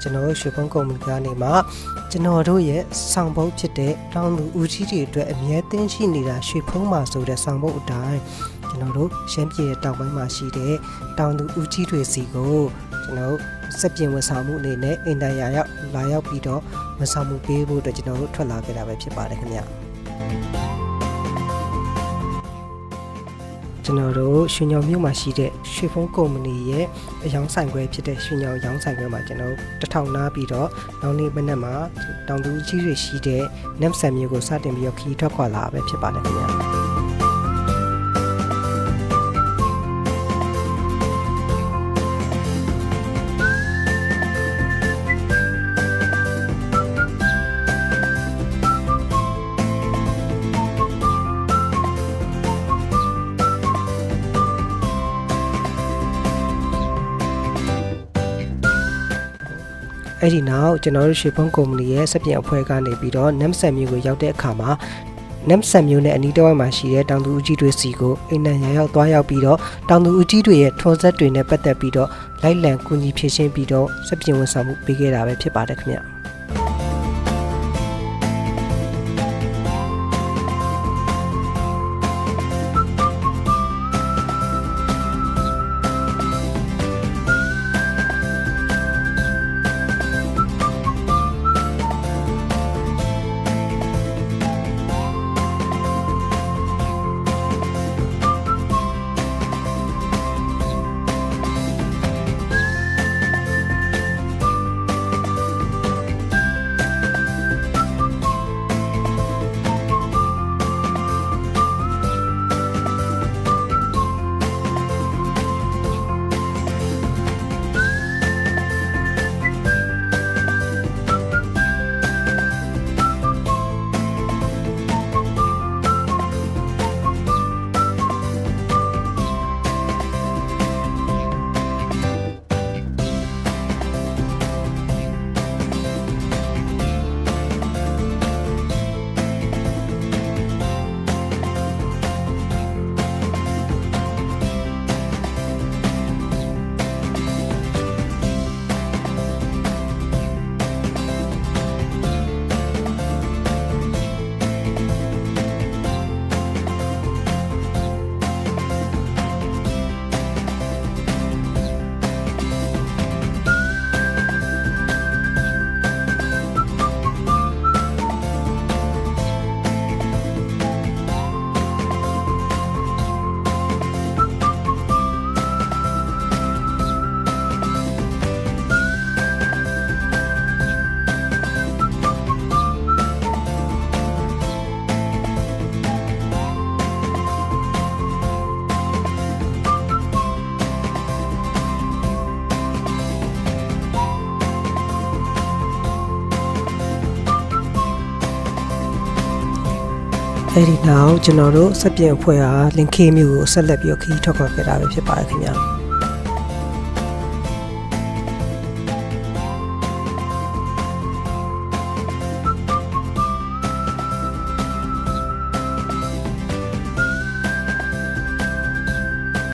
ကျွန်တော်တို့ရွှေဖုံးကုမ္ပဏီကနေမှကျွန်တော်တို့ရဲ့ဆောင်ပုတ်ဖြစ်တဲ့တောင်သူဦးကြီးတွေအတွက်အမြဲတမ်းရှိနေတာရွှေဖုံးမှာဆိုတဲ့ဆောင်ပုတ်အတိုင်းကျွန်တော်တို့ရှမ်းပြည်ရဲ့တောင်ပိုင်းမှာရှိတဲ့တောင်သူဦးကြီးတွေစီကိုကျွန်တော်တို့စက်ပြင်ဝန်ဆောင်မှုအနေနဲ့အင်တန်ရာရောက်လာရောက်ပြီးတော့ဝန်ဆောင်မှုပေးဖို့အတွက်ကျွန်တော်တို့ထွက်လာခဲ့တာပဲဖြစ်ပါတယ်ခင်ဗျ ကျွန်တော်တို့ရွှေညောင်မြို့မှာရှိတဲ့ရွှေဖုံးကုမ္ပဏီရဲ့အယောင်ဆိုင်ခွဲဖြစ်တဲ့ရွှေညောင်ရောင်းဆိုင်ခွဲမှာကျွန်တော်တို့တစ်ထောင်နားပြီးတော့နောက်နေ့မနက်မှာတောင်သူကြီးတွေရှိတဲ့နမ်ဆန်မျိုးကိုစတင်ပြီးတော့ခီးထွက်ခွာလာပဲဖြစ်ပါတယ်ခင်ဗျာ အဲ့ဒီနောက်ကျွန်တော်တို့ရွှေဖုံးကုမ္ပဏီရဲ့စက်ပြင်အဖွဲ့ကနေပြီးတော့ NAMSAT မျိုးကိုရောက်တဲ့အခါမှာ NAMSAT မျိုးနဲ့အနီးတစ်ဝိုက်မှာရှိတဲ့တောင်သူဦးကြီးတွေစီကိုအိမ်နံရရောက်သွားရောက်ပြီးတော့တောင်သူဦးကြီးတွေရဲ့ထွန်းဆက်တွေနဲ့ပတ်သက်ပြီးတော့လိုက်လံကူညီဖြည့်ရှင်းပြီးတော့စက်ပြင်ဝန်ဆောင်မှုပေးခဲ့တာပဲဖြစ်ပါတယ်ခင်ဗျာ အဲ့ဒီနောက်ကျွန်တော်တို့စက်ပြင်အဖွဲ့ဟာလင်ခေမျိုးကိုဆက်လက်ပြီးတော့ခီးထွက်ခွာခဲ့တာပဲဖြစ်ပါတယ်ခင်ဗျာ